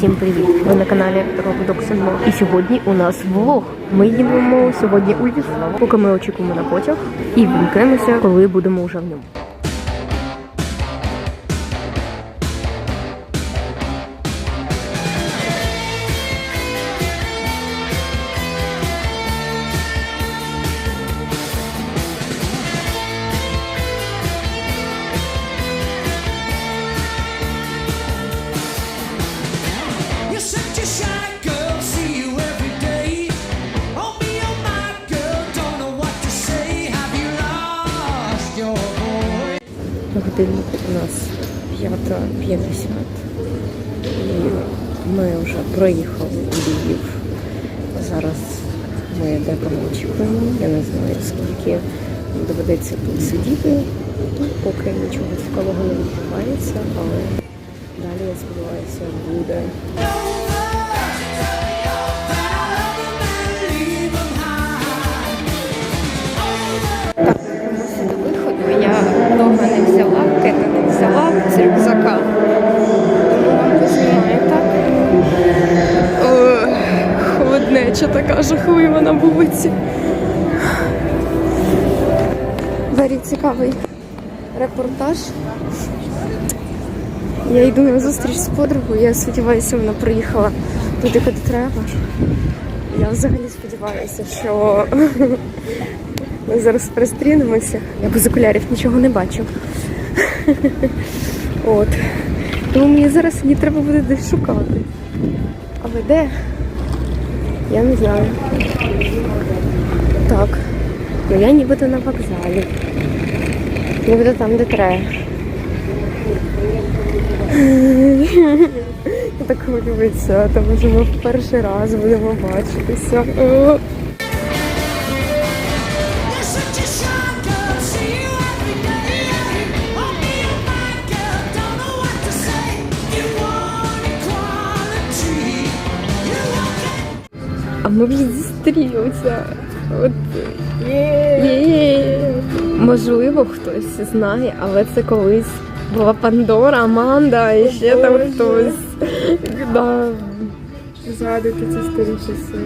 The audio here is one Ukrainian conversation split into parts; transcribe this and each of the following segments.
Всім привіт! Ви на каналі Unlock. І сьогодні у нас влог. Ми їдемо сьогодні у Львів, поки ми очікуємо на потяг і вимкнемося, коли будемо вже в ньому. Годинник у нас 5.50. І ми вже проїхали Львів. Зараз ми декого очікуємо. Я не знаю, скільки доведеться тут сидіти. Ну, Поки нічого цікавого не відбувається, але далі, я сподіваюся, буде. З рюкзака. Холоднеча така жахлива на вулиці. Very цікавий репортаж. Я йду на зустріч з подругою, я сподіваюся, вона приїхала туди, куди треба. Я взагалі сподіваюся, що ми зараз перестрінемося. Я без окулярів нічого не бачу. От. Тому мені зараз її треба буде десь шукати. Але де? Я не знаю. Так. Ну я нібито на вокзалі. Нібито там, де треба. Я так хвилююся, тому що ми в перший раз будемо бачитися. Зустрілися. От є. Можливо, хтось знає, але це колись була Пандора, Аманда і ще там хтось. Да. Згадуйте ці старі часи.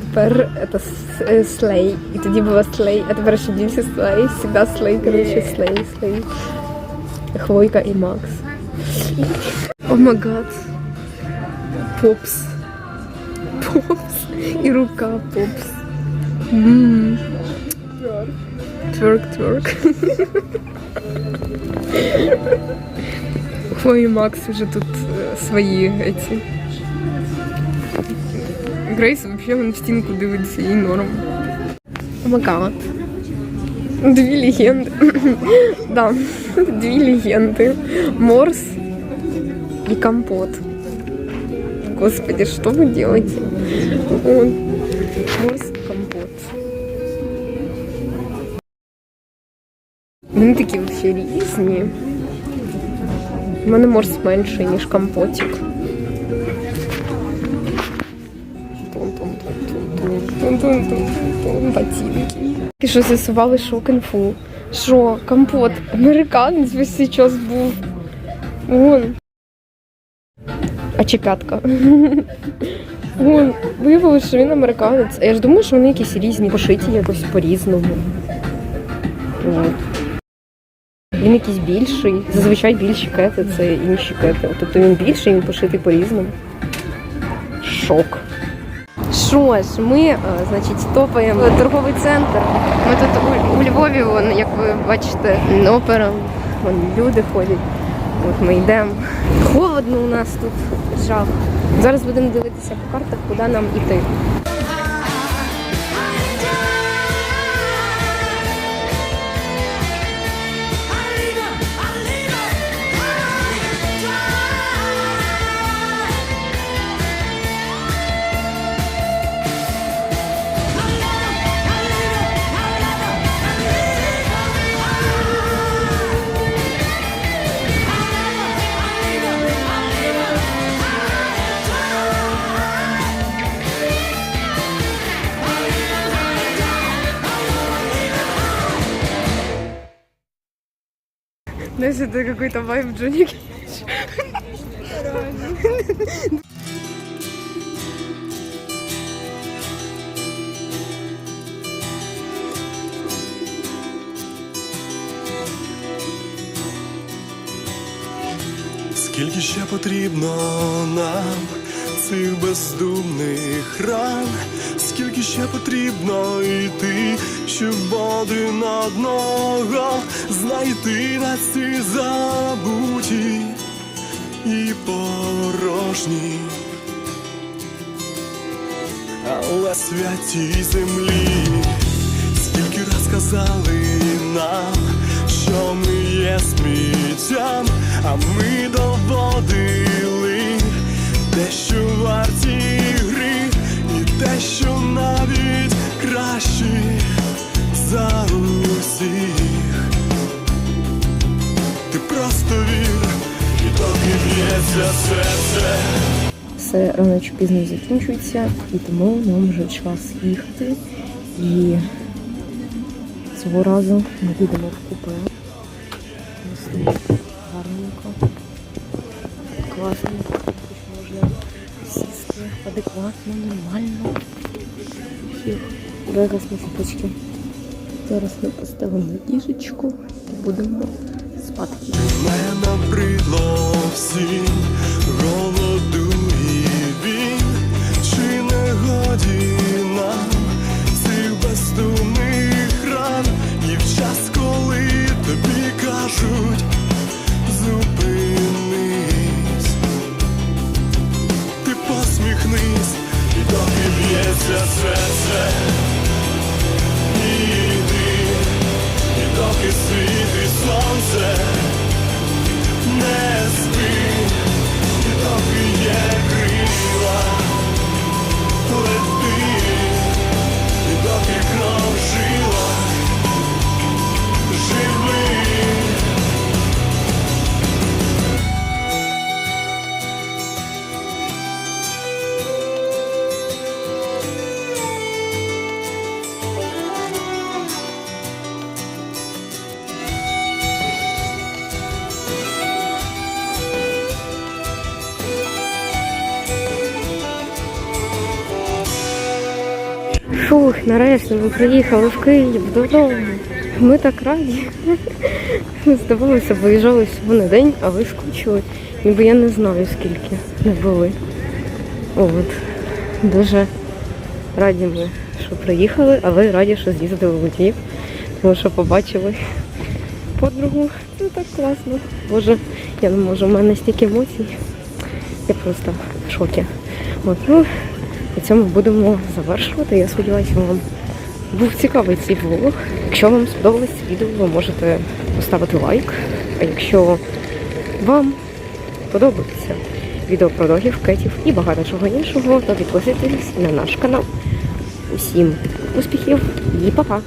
Тепер це е, Слей. І тоді була Слей, а тепер ще більше Слей. Всегда Слей, коротше, Слей, Слей. Хвойка і Макс. О май гад. Попс. Попс. І рука Попс. Ммм. Тверк, тверк. Хвой і Макс вже тут е, свої эти. Грейс вообще вон в стінку дивиться і норм. Омагад. Дві легенди. да, дві легенди. Морс и компот. Господи, что вы делаете? Он. Морс компот. Вони такі вообще різні. У мене морс менший, ніж компотик. Ботинки. Що з'ясували, що кунг-фу? Що, компот, американець весь час був. Вон. А чи п'ятка? Виявилося, що він американець. А я ж думаю, що вони якісь різні, пошиті якось по-різному. От. Він якийсь більший. Зазвичай більші кети це інші кети. Тобто він більший, він пошитий по-різному. Шок. Що ж, ми, е, значить, топаємо торговий центр. Ми тут у, у Львові, вон, як ви бачите, опера, вон люди ходять. От ми йдемо. Холодно у нас тут жах. Зараз будемо дивитися по картах, куди нам іти. Знаешь, это какой-то вайб Джонни. Скільки ще потрібно нам цих бездумних ран, скільки ще потрібно йти, щоб один одного знайти на ці забуті і порожні, але святій землі, скільки раз казали нам, що ми є сміттям, а ми доводили те, що варті гри, те, що навіть кращі за усіх. Ти просто вір, і доки б'ється серце. Все рано чи пізно закінчується, і тому нам вже час їхати. І цього разу ми підемо в купе. Гарненько, сісти адекватно, нормально. На ціпочки. Зараз ми поставимо діжечку і будемо спати. Мене набридло всім Фух, нарешті ми приїхали в Київ додому. Ми так раді. Здавалося, виїжджали всього на день, а ви скучили. Ніби я не знаю, скільки не були. От. Дуже раді ми, що приїхали, але раді, що з'їздили в Львів, тому що побачили подругу. Це так класно. Боже, я не можу, у мене стільки емоцій. Я просто в шокі. От, ну, на цьому будемо завершувати. Я сподіваюся, вам був цікавий цей влог. Якщо вам сподобалось відео, ви можете поставити лайк. А якщо вам подобається відео про догів, кетів і багато чого іншого, то підписуйтесь на наш канал. Усім успіхів і па-па!